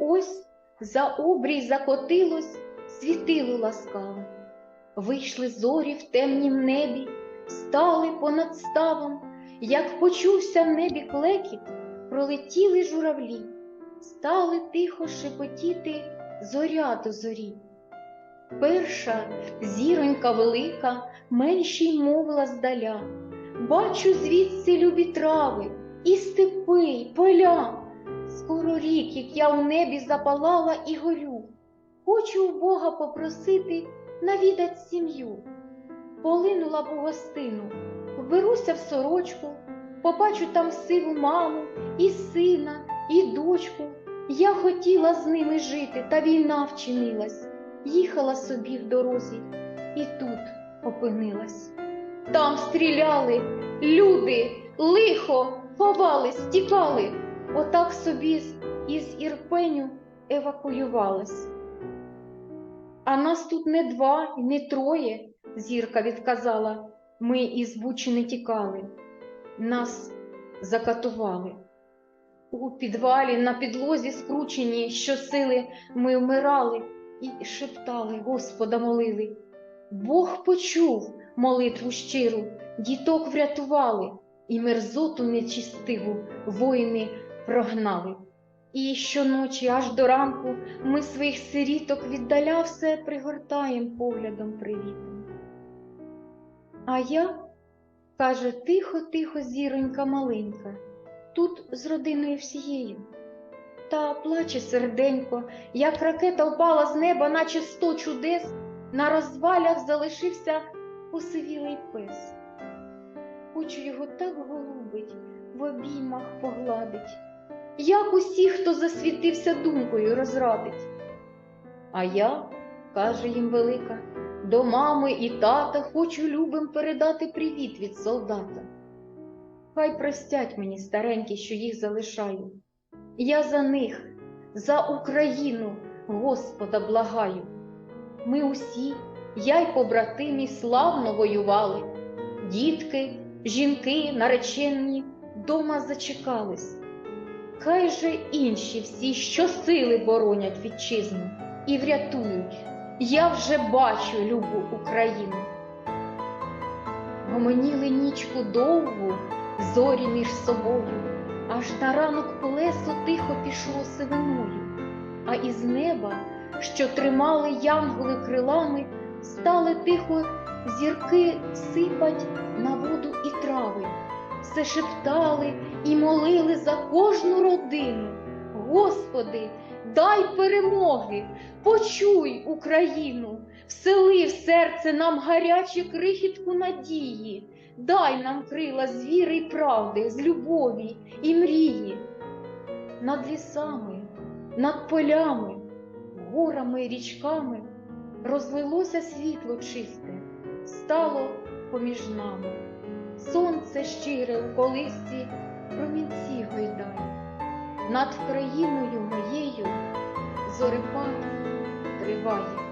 ось за обрій закотилось світило ласкаве. Вийшли зорі в темнім небі, стали понад ставом, як почувся в небі клекіт, пролетіли журавлі, стали тихо шепотіти зоря до зорі. Перша зіронька велика, меншій мовила здаля. Бачу звідси любі трави, і степи, й поля. Скоро рік, як я у небі запалала і горю. Хочу у Бога попросити навідать сім'ю. Полинула б гостину, вберуся в сорочку, побачу там сиву маму, і сина, і дочку. Я хотіла з ними жити, та війна вчинилась. Їхала собі в дорозі і тут опинилась. Там стріляли, люди, лихо, ховались, тікали. Отак собі із Ірпеню евакуювались. А нас тут не два не троє, зірка відказала. Ми із Бучі не тікали. Нас закатували. У підвалі на підлозі скручені щосили ми вмирали і шептали, Господа молили. Бог почув молитву щиру, діток врятували, і мерзоту нечистиву воїни прогнали. І щоночі аж до ранку ми своїх сиріток віддаля все пригортаєм поглядом привітом. А я, каже, тихо, тихо, зіронька маленька, тут з родиною всією. Та плаче серденько, як ракета впала з неба, наче сто чудес, на розвалях залишився посивілий пес. Хочу його так голубить, в обіймах погладить, як усі, хто засвітився думкою, розрадить. А я, каже їм велика, до мами і тата хочу любим передати привіт від солдата. Хай простять мені старенькі, що їх залишаю. Я за них, за Україну, Господа благаю. Ми усі, я й побратимі, славно воювали. Дітки, жінки, наречені дома зачекались. Хай же інші всі щосили боронять вітчизну і врятують. Я вже бачу любу Україну. Гомоніли нічку довгу, зорі між собою, аж на ранок плесо тихо пішло сивиною, а із неба, що тримали янголи крилами, стали тихо зірки сипать на воду і трави, все шептали і молили за кожну родину. Господи, дай перемоги, почуй Україну, всели в серце нам гаряче крихітку надії, дай нам крила з віри й правди, з любові і мрії. Над лісами, над полями, горами й річками розлилося світло чисте, стало поміж нами. Сонце щире в колисці промінці гойдає. Над країною моєю зорепад триває.